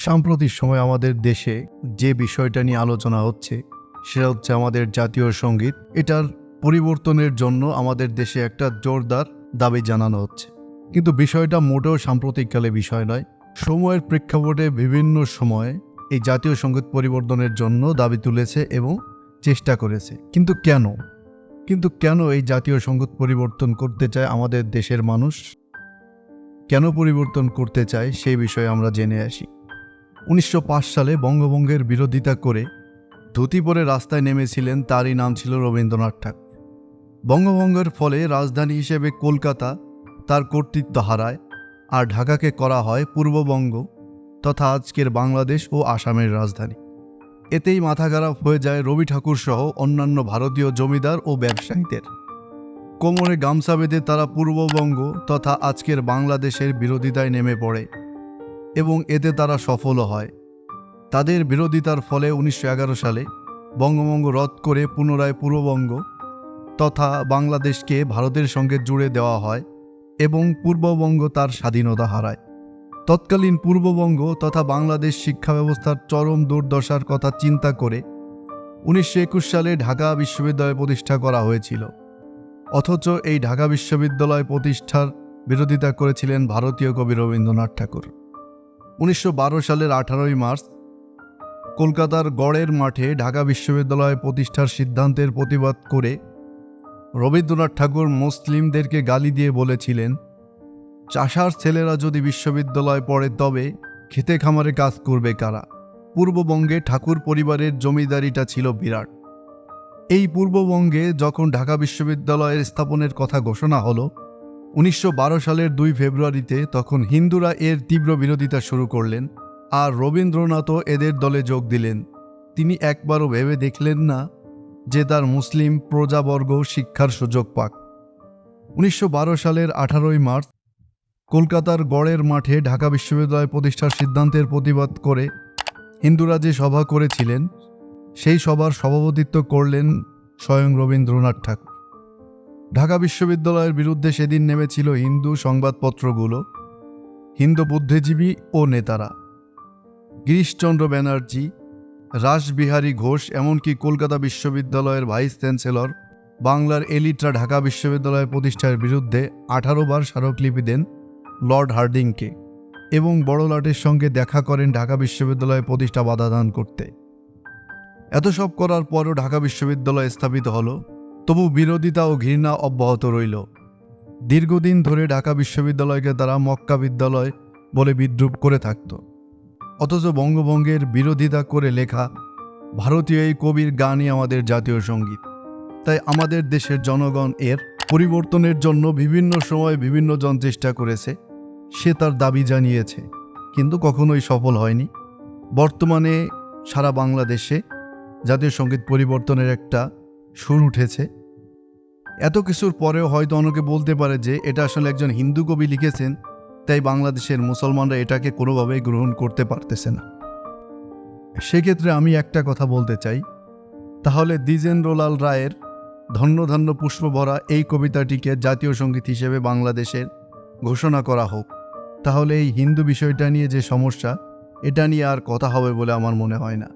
সাম্প্রতিক সময় আমাদের দেশে যে বিষয়টা নিয়ে আলোচনা হচ্ছে, সেটা হচ্ছে আমাদের জাতীয় সংগীত। এটার পরিবর্তনের জন্য আমাদের দেশে একটা জোরদার দাবি জানানো হচ্ছে। কিন্তু বিষয়টা মোটেও সাম্প্রতিককালে বিষয় নয়। সময়ের প্রেক্ষাপটে বিভিন্ন সময়ে এই জাতীয় সংগীত পরিবর্তনের জন্য দাবি তুলেছে এবং চেষ্টা করেছে। কিন্তু কেন? কিন্তু কেন এই জাতীয় সংগীত পরিবর্তন করতে চায় আমাদের দেশের মানুষ? কেন পরিবর্তন করতে চায় সেই বিষয়ে আমরা জেনে আসি। উনিশশো পাঁচ সালে বঙ্গভঙ্গের বিরোধিতা করে ধুতি পরে রাস্তায় নেমেছিলেন তারই নাম ছিল রবীন্দ্রনাথ ঠাকুর। বঙ্গভঙ্গের ফলে রাজধানী হিসেবে কলকাতা তার কর্তৃত্ব হারায় আর ঢাকাকে করা হয় পূর্ববঙ্গ তথা আজকের বাংলাদেশ ও আসামের রাজধানী। এতেই মাথা খারাপ হয়ে যায় রবি ঠাকুর সহ অন্যান্য ভারতীয় জমিদার ও ব্যবসায়ীদের। কোমরে গামছা বেঁধে তারা পূর্ববঙ্গ তথা আজকের বাংলাদেশের বিরোধিতায় নেমে পড়ে। এবং এতে তারা সফলও হয়। তাদের বিরোধিতার ফলে উনিশশো এগারো সালে বঙ্গভঙ্গ রদ করে পুনরায় পূর্ববঙ্গ তথা বাংলাদেশকে ভারতের সঙ্গে জুড়ে দেওয়া হয় এবং পূর্ববঙ্গ তার স্বাধীনতা হারায়। তৎকালীন পূর্ববঙ্গ তথা বাংলাদেশ শিক্ষা ব্যবস্থার চরম দুর্দশার কথা চিন্তা করে উনিশশো একুশ সালে ঢাকা বিশ্ববিদ্যালয় প্রতিষ্ঠা করা হয়েছিল। অথচ এই ঢাকা বিশ্ববিদ্যালয় প্রতিষ্ঠার বিরোধিতা করেছিলেন ভারতীয় কবি রবীন্দ্রনাথ ঠাকুর। উনিশশো বারো সালের আঠারোই মার্চ, কলকাতার গড়ের মাঠে ঢাকা বিশ্ববিদ্যালয় প্রতিষ্ঠার সিদ্ধান্তের প্রতিবাদ করে রবীন্দ্রনাথ ঠাকুর মুসলিমদেরকে গালি দিয়ে বলেছিলেন, চাষার ছেলেরা যদি বিশ্ববিদ্যালয় পড়ে তবে খেতে খামারে কাজ করবে কারা? পূর্ববঙ্গে ঠাকুর পরিবারের জমিদারিটা ছিল বিরাট। এই পূর্ববঙ্গে যখন ঢাকা বিশ্ববিদ্যালয়ের স্থাপনের কথা ঘোষণা হলো উনিশশো বারো সালের দুই ফেব্রুয়ারিতে তখন হিন্দুরা এর তীব্র বিরোধিতা শুরু করলেন আর রবীন্দ্রনাথও এদের দলে যোগ দিলেন। তিনি একবারও ভেবে দেখলেন না যে তার মুসলিম প্রজাবর্গ শিক্ষার সুযোগ পাক। উনিশশো বারো সালের আঠারোই মার্চ কলকাতার গড়ের মাঠে ঢাকা বিশ্ববিদ্যালয় প্রতিষ্ঠার সিদ্ধান্তের প্রতিবাদ করে হিন্দুরা যে সভা করেছিলেন, সেই সভার সভাপতিত্ব করলেন স্বয়ং রবীন্দ্রনাথ ঠাকুর। ঢাকা বিশ্ববিদ্যালয়ের বিরুদ্ধে সেদিন নেমেছিল হিন্দু সংবাদপত্রগুলো, হিন্দু বুদ্ধিজীবী ও নেতারা। গিরিশচন্দ্র ব্যানার্জি, রাসবিহারী ঘোষ এমনকি কলকাতা বিশ্ববিদ্যালয়ের ভাইস চ্যান্সেলর, বাংলার এলিটরা ঢাকা বিশ্ববিদ্যালয় প্রতিষ্ঠার বিরুদ্ধে আঠারো বার স্মারকলিপি দেন লর্ড হার্ডিংকে এবং বড়লাটের সঙ্গে দেখা করেন ঢাকা বিশ্ববিদ্যালয় প্রতিষ্ঠা বাধাদান করতে। এত সব করার পরও ঢাকা বিশ্ববিদ্যালয় স্থাপিত হলো তবু বিরোধিতা ও ঘৃণা অব্যাহত রইল। দীর্ঘদিন ধরে ঢাকা বিশ্ববিদ্যালয়কে তারা মক্কা বিদ্যালয় বলে বিদ্রুপ করে থাকত। অথচ বঙ্গভঙ্গের বিরোধিতা করে লেখা, ভারতীয় এই কবির গানই আমাদের জাতীয় সংগীত। তাই আমাদের দেশের জনগণ এর পরিবর্তনের জন্য বিভিন্ন সময় বিভিন্ন জন চেষ্টা করেছে, সে তার দাবি জানিয়েছে, কিন্তু কখনোই সফল হয়নি। বর্তমানে সারা বাংলাদেশে জাতীয় সংগীত পরিবর্তনের একটা সুর উঠেছে। এত কিছুর পরেও হয়তো অনেকে বলতে পারে যে এটা আসলে একজন হিন্দু কবি লিখেছেন, তাই বাংলাদেশের মুসলমানরা এটাকে কোনোভাবেই গ্রহণ করতে পারতেছে না। সেক্ষেত্রে আমি একটা কথা বলতে চাই, তাহলে দ্বিজেন্দ্রলাল রায়ের ধন্য ধন্য পুষ্প ভরা এই কবিতাটিকে জাতীয় সংগীত হিসেবে বাংলাদেশের ঘোষণা করা হোক, তাহলে এই হিন্দু বিষয়টা নিয়ে যে সমস্যা, এটা নিয়ে আর কথা হবে বলে আমার মনে হয় না।